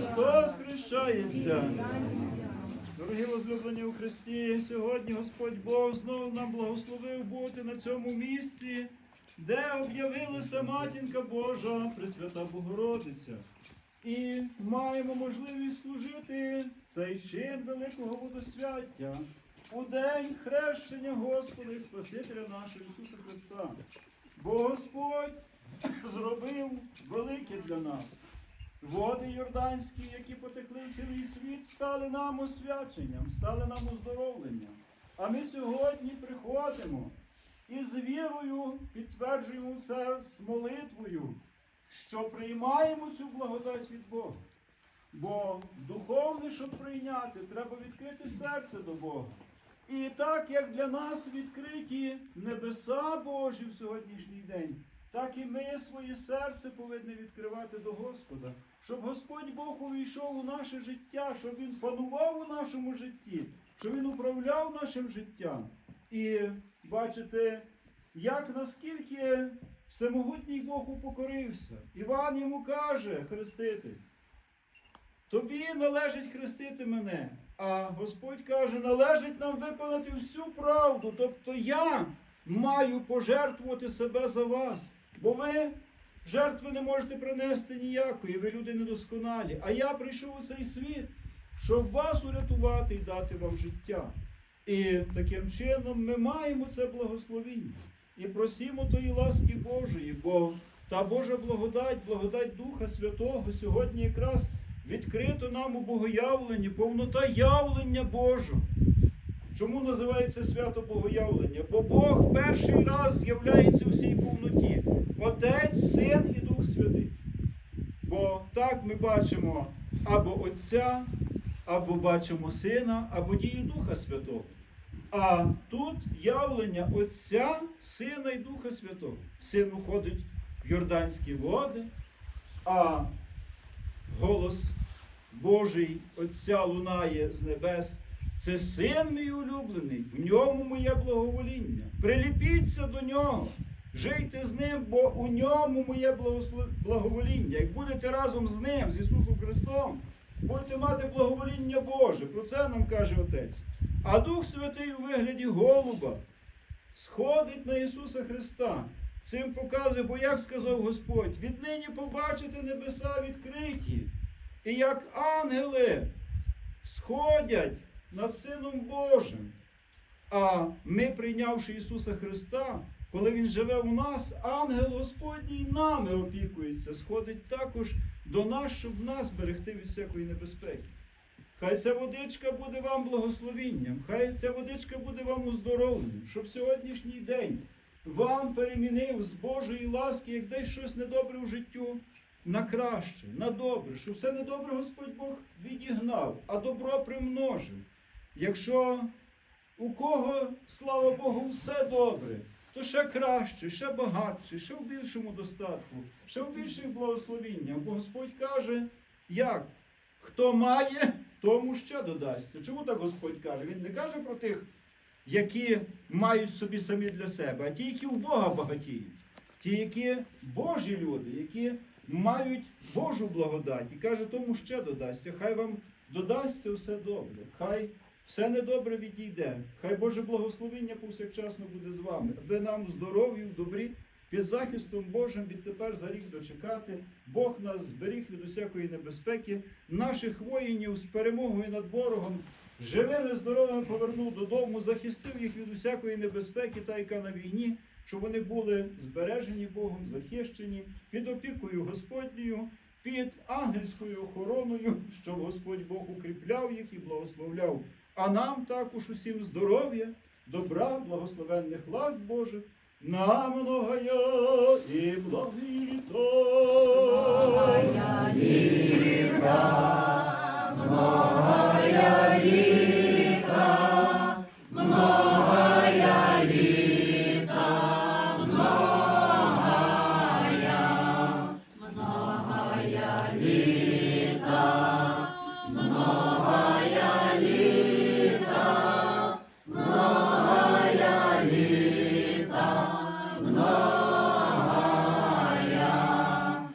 Христос хрещається. Дорогі возлюблені у Христі, сьогодні Господь Бог знову нам благословив бути на цьому місці, де об'явилася Матінка Божа, Пресвята Богородиця. І маємо можливість служити цей чин великого водосвяття у день хрещення Господа і Спасителя нашого Ісуса Христа. Бо Господь зробив велике для нас. Води Йорданські, які потекли в цілий світ, стали нам освяченням, стали нам оздоровленням. А ми сьогодні приходимо і з вірою підтверджуємо це з молитвою, що приймаємо цю благодать від Бога. Бо духовне, щоб прийняти, треба відкрити серце до Бога. І так як для нас відкриті небеса Божі в сьогоднішній день, так і ми своє серце повинні відкривати до Господа, щоб Господь Бог увійшов у наше життя, щоб Він панував у нашому житті, щоб Він управляв нашим життям. І бачите, як наскільки всемогутній Бог упокорився. Іван йому каже, хреститель, тобі належить хрестити мене. А Господь каже, належить нам виконати всю правду. Тобто я маю пожертвувати себе за вас. Бо ви жертви не можете принести ніякої, ви люди недосконалі. А я прийшов у цей світ, щоб вас урятувати і дати вам життя. І таким чином ми маємо це благословіння. І просімо тої ласки Божої, бо та Божа благодать, благодать Духа Святого сьогодні якраз відкрито нам у богоявленні, повнота явлення Божого. Чому називається свято Богоявлення? Бо Бог перший раз з'являється у всій повноті. Отець, Син і Дух Святий. Бо так ми бачимо або Отця, або бачимо Сина, або дію Духа Святого. А тут явлення Отця, Сина і Духа Святого. Син уходить в Йорданські води, а голос Божий Отця лунає з небес. Це син мій улюблений, в ньому моє благовоління. Приліпіться до нього, жийте з ним, бо у ньому моє благовоління. Як будете разом з ним, з Ісусом Христом, будете мати благовоління Боже. Про це нам каже Отець. А Дух Святий у вигляді голуба сходить на Ісуса Христа. Цим показує, бо як сказав Господь, віднині побачите небеса відкриті, і як ангели сходять над Сином Божим. А ми, прийнявши Ісуса Христа, коли Він живе у нас, ангел Господній нами опікується, сходить також до нас, щоб нас берегти від всякої небезпеки. Хай ця водичка буде вам благословінням, хай ця водичка буде вам оздоровленням, щоб сьогоднішній день вам перемінив з Божої ласки, як десь щось недобре в життю, на краще, на добре, щоб все недобре Господь Бог відігнав, а добро примножив. Якщо у кого, слава Богу, все добре, то ще краще, ще багатше, ще в більшому достатку, ще в більших благословіннях. Бо Господь каже, як? Хто має, тому ще додасться. Чому так Господь каже? Він не каже про тих, які мають собі самі для себе, а ті, які в Бога багатіють, ті, які Божі люди, які мають Божу благодать. І каже, тому ще додасться. Хай вам додасться все добре. Хай все недобре відійде. Хай Боже благословення повсякчасно буде з вами, аби нам здоров'ю, добрі, під захистом Божим відтепер за рік дочекати. Бог нас зберіг від усякої небезпеки, наших воїнів з перемогою над ворогом. Живими, здоровими повернув додому, захистив їх від усякої небезпеки, та яка на війні, щоб вони були збережені Богом, захищені під опікою Господньою, під ангельською охороною, щоб Господь Бог укріпляв їх і благословляв. А нам також усім здоров'я, добра, благословенних лас Божих, на я і благі літа. Благая літа,